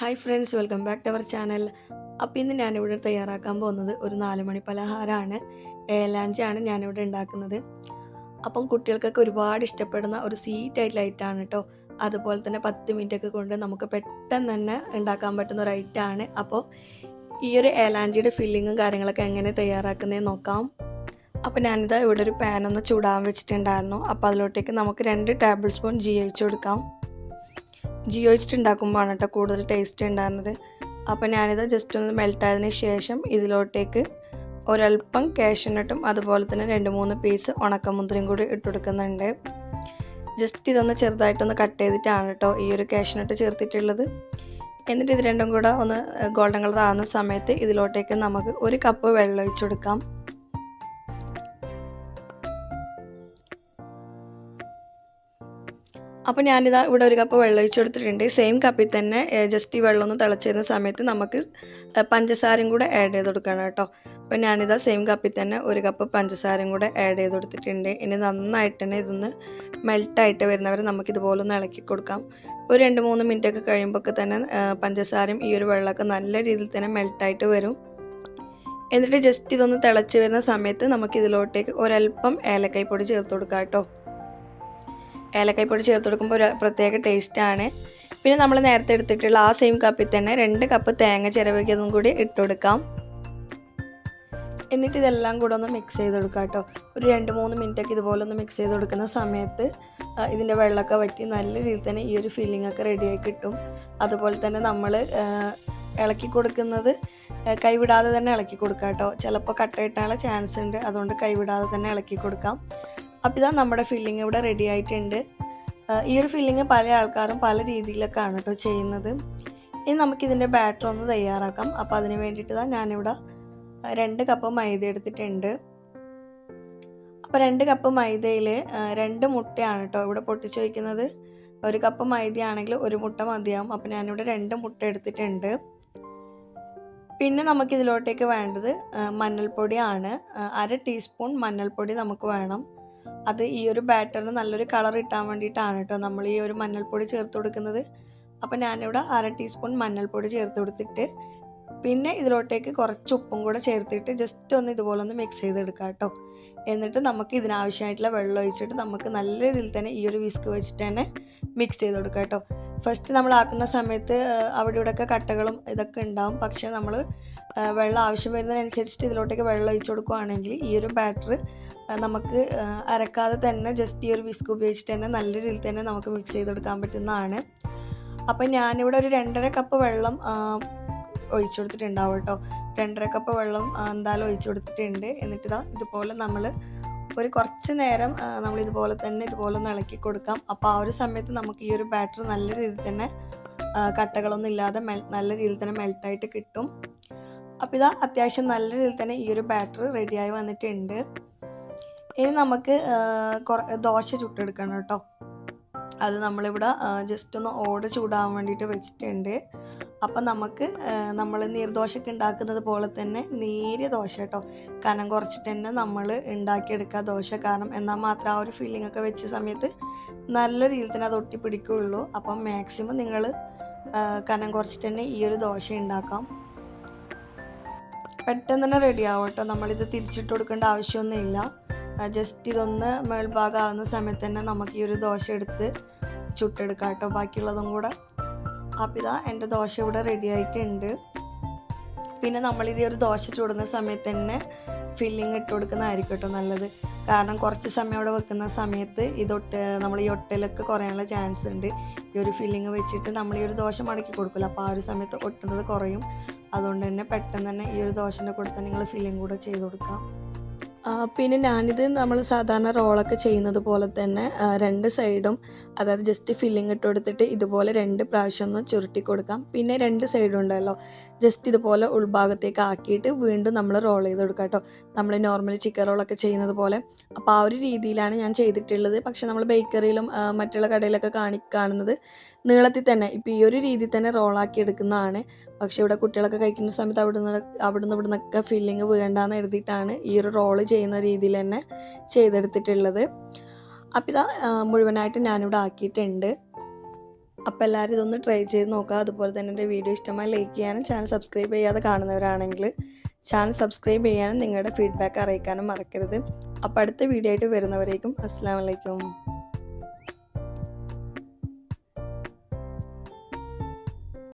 Hi friends welcome back to our channel. അപ്പോൾ ഇന്ന് ഞാനിവിടെ തയ്യാറാക്കാൻ പോകുന്നത് ഒരു നാല് മണി പലഹാരമാണ്. ഏലാഞ്ചാണ് ഞാനിവിടെ ഉണ്ടാക്കുന്നത്. അപ്പം കുട്ടികൾക്കൊക്കെ ഒരുപാട് ഇഷ്ടപ്പെടുന്ന ഒരു സ്വീറ്റ് ആയിട്ടുള്ള ഐറ്റമാണ് കേട്ടോ അതുപോലെ തന്നെ പത്ത് മിനിറ്റ് ഒക്കെ കൊണ്ട് നമുക്ക് പെട്ടെന്ന് തന്നെ ഉണ്ടാക്കാൻ പറ്റുന്ന ഒരു ഐറ്റമാണ് അപ്പോൾ ഈ ഒരു ഏലാഞ്ചിയുടെ ഫില്ലിങ്ങും കാര്യങ്ങളൊക്കെ എങ്ങനെ തയ്യാറാക്കുന്നതെന്ന് നോക്കാം. അപ്പോൾ ഞാനിതാ ഇവിടെ ഒരു പാനൊന്ന് ചൂടാൻ വെച്ചിട്ടുണ്ടായിരുന്നു. അപ്പോൾ അതിലോട്ടേക്ക് നമുക്ക് രണ്ട് ടേബിൾ സ്പൂൺ ജി ഒഴിച്ച് കൊടുക്കാം. ജി ഒഴിച്ചിട്ട് ഉണ്ടാക്കുമ്പോഴാണ് കേട്ടോ കൂടുതൽ ടേസ്റ്റ് ഉണ്ടാകുന്നത്. അപ്പോൾ ഞാനിത് ജസ്റ്റ് ഒന്ന് മെൽട്ടായതിന് ശേഷം ഇതിലോട്ടേക്ക് ഒരൽപ്പം കാഷ്യനട്ടും അതുപോലെ തന്നെ രണ്ട് മൂന്ന് പീസ് ഉണക്കമുന്തിരിയും കൂടി ഇട്ട് കൊടുക്കുന്നുണ്ട്. ജസ്റ്റ് ഇതൊന്ന് ചെറുതായിട്ടൊന്ന് കട്ട് ചെയ്തിട്ടാണ് കേട്ടോ ഈ ഒരു കാഷ്യനട്ട് ചേർത്തിട്ടുള്ളത്. എന്നിട്ട് ഇത് രണ്ടും കൂടെ ഒന്ന് ഗോൾഡൻ കളർ ആകുന്ന സമയത്ത് ഇതിലോട്ടേക്ക് നമുക്ക് ഒരു കപ്പ് വെള്ളം ഒഴിച്ചു കൊടുക്കാം. അപ്പോൾ ഞാനിതാ ഇവിടെ ഒരു കപ്പ് വെള്ളം ഒഴിച്ച് കൊടുത്തിട്ടുണ്ട്. സെയിം കപ്പിൽ തന്നെ ജസ്റ്റ് ഈ വെള്ളം ഒന്ന് തിളച്ചിരുന്ന സമയത്ത് നമുക്ക് പഞ്ചസാരയും കൂടെ ആഡ് ചെയ്ത് കൊടുക്കണം കേട്ടോ. അപ്പോൾ ഞാനിതാ സെയിം കപ്പിൽ തന്നെ ഒരു കപ്പ് പഞ്ചസാരയും കൂടെ ആഡ് ചെയ്ത് കൊടുത്തിട്ടുണ്ട്. ഇനി നന്നായിട്ട് തന്നെ ഇതൊന്ന് മെൽട്ടായിട്ട് വരുന്നവരെ നമുക്കിതുപോലെ ഒന്ന് ഇളക്കി കൊടുക്കാം. ഒരു രണ്ട് മൂന്ന് മിനിറ്റ് ഒക്കെ കഴിയുമ്പോൾ തന്നെ പഞ്ചസാരയും ഈ ഒരു വെള്ളമൊക്കെ നല്ല രീതിയിൽ തന്നെ മെൽട്ടായിട്ട് വരും. എന്നിട്ട് ജസ്റ്റ് ഇതൊന്ന് തിളച്ച് വരുന്ന സമയത്ത് നമുക്ക് ഇതിലോട്ടേക്ക് ഒരല്പം ഏലക്കായ്പൊടി ചേർത്ത് കൊടുക്കാം കേട്ടോ. ഏലക്കായ് പൊടി ചേർത്ത് കൊടുക്കുമ്പോൾ ഒരു പ്രത്യേക ടേസ്റ്റാണ്. പിന്നെ നമ്മൾ നേരത്തെ എടുത്തിട്ടുള്ള ആ സെയിം കപ്പിൽ തന്നെ രണ്ട് കപ്പ് തേങ്ങ ചിരവിക്കതും കൂടി ഇട്ട് കൊടുക്കാം. എന്നിട്ട് ഇതെല്ലാം കൂടെ ഒന്ന് മിക്സ് ചെയ്ത് കൊടുക്കാം കേട്ടോ. ഒരു രണ്ട് മൂന്ന് മിനിറ്റൊക്കെ ഇതുപോലെ ഒന്ന് മിക്സ് ചെയ്ത് കൊടുക്കുന്ന സമയത്ത് ഇതിന്റെ വെള്ളമൊക്കെ വറ്റി നല്ല രീതിയിൽ തന്നെ ഈ ഒരു ഫീലിംഗ് ഒക്കെ റെഡിയായി കിട്ടും. അതുപോലെ തന്നെ നമ്മൾ ഇളക്കി കൊടുക്കുന്നത് കൈവിടാതെ തന്നെ ഇളക്കി കൊടുക്കാം കേട്ടോ. ചിലപ്പോൾ കട്ട കിട്ടാനുള്ള ചാൻസ് ഉണ്ട്. അതുകൊണ്ട് കൈവിടാതെ തന്നെ ഇളക്കി കൊടുക്കാം. അപ്പോൾ ഇതാ നമ്മുടെ ഫില്ലിങ് ഇവിടെ റെഡി ആയിട്ടുണ്ട്. ഈ ഒരു ഫില്ലിങ് പല ആൾക്കാരും പല രീതിയിലൊക്കെ ആണ് കേട്ടോ ചെയ്യുന്നത്. ഇനി നമുക്കിതിന്റെ ബാറ്റർ ഒന്ന് തയ്യാറാക്കാം. അപ്പോൾ അതിന് വേണ്ടിയിട്ട് തന്നെ ഞാനിവിടെ രണ്ട് കപ്പ് മൈദ എടുത്തിട്ടുണ്ട്. അപ്പോൾ രണ്ട് കപ്പ് മൈദയിൽ രണ്ട് മുട്ടയാണ് കേട്ടോ ഇവിടെ പൊട്ടിച്ച് വയ്ക്കുന്നത് ഒരു കപ്പ് മൈദയാണെങ്കിൽ ഒരു മുട്ട മതിയാവും. അപ്പോൾ ഞാനിവിടെ രണ്ട് മുട്ട എടുത്തിട്ടുണ്ട്. പിന്നെ നമുക്കിതിലോട്ടേക്ക് വേണ്ടത് മഞ്ഞൾപ്പൊടിയാണ്. അര ടീസ്പൂൺ മഞ്ഞൾപ്പൊടി നമുക്ക് വേണം. അത് ഈ ഒരു ബാറ്ററിന് നല്ലൊരു കളർ ഇട്ടാൻ വേണ്ടിയിട്ടാണ് കേട്ടോ നമ്മൾ ഈ ഒരു മഞ്ഞൾപ്പൊടി ചേർത്ത് കൊടുക്കുന്നത്. അപ്പോൾ ഞാനിവിടെ അര ടീസ്പൂൺ മഞ്ഞൾപ്പൊടി ചേർത്ത് കൊടുത്തിട്ട് പിന്നെ ഇതിലോട്ടേക്ക് കുറച്ച് ഉപ്പും കൂടെ ചേർത്തിട്ട് ജസ്റ്റ് ഒന്ന് ഇതുപോലെ ഒന്ന് മിക്സ് ചെയ്തെടുക്കാം കേട്ടോ. എന്നിട്ട് നമുക്ക് ഇതിനാവശ്യമായിട്ടുള്ള വെള്ളം ഒഴിച്ചിട്ട് നമുക്ക് നല്ല രീതിയിൽ തന്നെ ഈ ഒരു വിസ്ക് വെച്ചിട്ട് തന്നെ മിക്സ് ചെയ്ത് കൊടുക്കാം കേട്ടോ. ഫസ്റ്റ് നമ്മൾ ആക്കുന്ന സമയത്ത് അവിടെ ഇവിടെയൊക്കെ കട്ടകളും ഇതൊക്കെ ഉണ്ടാവും. പക്ഷേ നമ്മൾ വെള്ളം ആവശ്യം വരുന്നതിനനുസരിച്ചിട്ട് ഇതിലോട്ടേക്ക് വെള്ളം ഒഴിച്ചു കൊടുക്കുകയാണെങ്കിൽ ഈ ഒരു ബാറ്റർ നമുക്ക് അരക്കാതെ തന്നെ ജസ്റ്റ് ഈ ഒരു വിസ്ക് ഉപയോഗിച്ചിട്ട് തന്നെ നല്ല രീതിയിൽ തന്നെ നമുക്ക് മിക്സ് ചെയ്തെടുക്കാൻ പറ്റുന്നതാണ്. അപ്പം ഞാനിവിടെ ഒരു രണ്ടര കപ്പ് വെള്ളം ഒഴിച്ചു കൊടുത്തിട്ടുണ്ടാവും കേട്ടോ. രണ്ടര കപ്പ് വെള്ളം എന്തായാലും ഒഴിച്ചു കൊടുത്തിട്ടുണ്ട്. എന്നിട്ട് ഇതാ ഇതുപോലെ നമ്മൾ ഒരു കുറച്ച് നേരം നമ്മൾ ഇതുപോലെ തന്നെ ഇതുപോലെ ഒന്ന് ഇളക്കി കൊടുക്കാം. അപ്പോൾ ആ ഒരു സമയത്ത് നമുക്ക് ഈ ഒരു ബാറ്റർ നല്ല രീതിയിൽ തന്നെ കട്ടകളൊന്നും ഇല്ലാതെ മെൽ നല്ല രീതിയിൽ തന്നെ മെൽട്ടായിട്ട് കിട്ടും. അപ്പോൾ ഇതാ അത്യാവശ്യം നല്ല രീതിയിൽ തന്നെ ഈ ഒരു ബാറ്റർ റെഡിയായി വന്നിട്ടുണ്ട്. ഇനി നമുക്ക് ദോശ ചുട്ടെടുക്കണം കേട്ടോ. അത് നമ്മളിവിടെ ജസ്റ്റ് ഒന്ന് ഓട് ചൂടാൻ വേണ്ടിയിട്ട് വെച്ചിട്ടുണ്ട്. അപ്പം നമുക്ക് നമ്മൾ നീർദോശയ്ക്ക് ഉണ്ടാക്കുന്നത് പോലെ തന്നെ നേരിയ ദോശ കേട്ടോ. കനം കുറച്ചിട്ട് തന്നെ നമ്മൾ ഉണ്ടാക്കിയെടുക്കുക ദോശ കാരണം. എന്നാൽ മാത്രം ആ ഒരു ഫീലിംഗ് ഒക്കെ വെച്ച സമയത്ത് നല്ല രീതിയിൽ തന്നെ അത് ഒട്ടിപ്പിടിക്കുകയുള്ളൂ അപ്പം മാക്സിമം നിങ്ങൾ കനം കുറച്ചിട്ട് തന്നെ ഈ ഒരു ദോശ ഉണ്ടാക്കാം. പെട്ടെന്ന് തന്നെ റെഡി ആവും കേട്ടോ. നമ്മളിത് തിരിച്ചിട്ട് കൊടുക്കേണ്ട ആവശ്യമൊന്നുമില്ല. ജസ്റ്റ് ഇതൊന്ന് മേൾഭാഗമാകുന്ന സമയത്ത് തന്നെ നമുക്ക് ഈ ഒരു ദോശ എടുത്ത് ചുട്ടെടുക്കാം കേട്ടോ. ബാക്കിയുള്ളതും കൂടെ. അപ്പം ഇതാ എന്റെ ദോശ ഇവിടെ റെഡി ആയിട്ടുണ്ട്. പിന്നെ നമ്മളിത് ഒരു ദോശ ചൂടുന്ന സമയത്ത് തന്നെ ഫില്ലിങ് ഇട്ട് കൊടുക്കുന്നതായിരിക്കും കേട്ടോ നല്ലത്. കാരണം കുറച്ച് സമയം അവിടെ വെക്കുന്ന സമയത്ത് ഇതൊട്ട് നമ്മൾ ഈ ഒട്ടലൊക്കെ കുറയാനുള്ള ചാൻസ് ഉണ്ട്. ഈ ഒരു ഫില്ലിങ് വെച്ചിട്ട് നമ്മൾ ഈ ഒരു ദോശ മടക്കി കൊടുക്കില്ല. അപ്പോൾ ആ ഒരു സമയത്ത് ഒട്ടുന്നത് കുറയും. അതുകൊണ്ട് തന്നെ പെട്ടെന്ന് തന്നെ ഈ ഒരു ദോശന്റെ കൂടെ തന്നെ നിങ്ങൾ ഫില്ലിങ് കൂടെ ചെയ്ത് കൊടുക്കാം. പിന്നെ ഞാനിത് നമ്മൾ സാധാരണ റോളൊക്കെ ചെയ്യുന്നത് പോലെ തന്നെ രണ്ട് സൈഡും അതായത് ജസ്റ്റ് ഫില്ലിംഗ് ഇട്ട് കൊടുത്തിട്ട് ഇതുപോലെ രണ്ട് പ്രാവശ്യം ഒന്ന് ചുരുട്ടി കൊടുക്കാം. പിന്നെ രണ്ട് സൈഡും ഉണ്ടല്ലോ ജസ്റ്റ് ഇതുപോലെ ഉൾഭാഗത്തേക്ക് ആക്കിയിട്ട് വീണ്ടും നമ്മൾ റോൾ ചെയ്ത് കൊടുക്കാം കേട്ടോ. നമ്മൾ നോർമലി ചിക്കൻ റോളൊക്കെ ചെയ്യുന്നത് പോലെ. അപ്പോൾ ആ ഒരു രീതിയിലാണ് ഞാൻ ചെയ്തിട്ടുള്ളത്. പക്ഷേ നമ്മൾ ബേക്കറിയിലും മറ്റുള്ള കടയിലൊക്കെ കാണി കാണുന്നത്. നീളത്തിൽ തന്നെ ഇപ്പോൾ ഈ ഒരു രീതിയിൽ തന്നെ റോളാക്കി എടുക്കുന്നതാണ്. പക്ഷേ ഇവിടെ കുട്ടികളൊക്കെ കഴിക്കുന്ന സമയത്ത് അവിടുന്ന് അവിടുന്ന് ഇവിടുന്നൊക്കെ ഫില്ലിങ് വേണ്ടാന്ന് എഴുതിയിട്ടാണ് ഈ ഒരു റോൾ ചെയ്യുന്ന രീതിയിൽ തന്നെ ചെയ്തെടുത്തിട്ടുള്ളത്. അപ്പം ഇതാ മുഴുവനായിട്ട് ഞാനിവിടെ ആക്കിയിട്ടുണ്ട്. അപ്പോൾ എല്ലാവരും ഇതൊന്ന് ട്രൈ ചെയ്ത് നോക്കുക. അതുപോലെ തന്നെ എന്റെ വീഡിയോ ഇഷ്ടമായി ലൈക്ക് ചെയ്യാനും ചാനൽ സബ്സ്ക്രൈബ് ചെയ്യാതെ കാണുന്നവരാണെങ്കിൽ ചാനൽ സബ്സ്ക്രൈബ് ചെയ്യാനും നിങ്ങളുടെ ഫീഡ്ബാക്ക് അറിയിക്കാനും മറക്കരുത്. അപ്പോൾ അടുത്ത വീഡിയോ ആയിട്ട് വരുന്നവരേക്കും അസ്സാം വലൈക്കും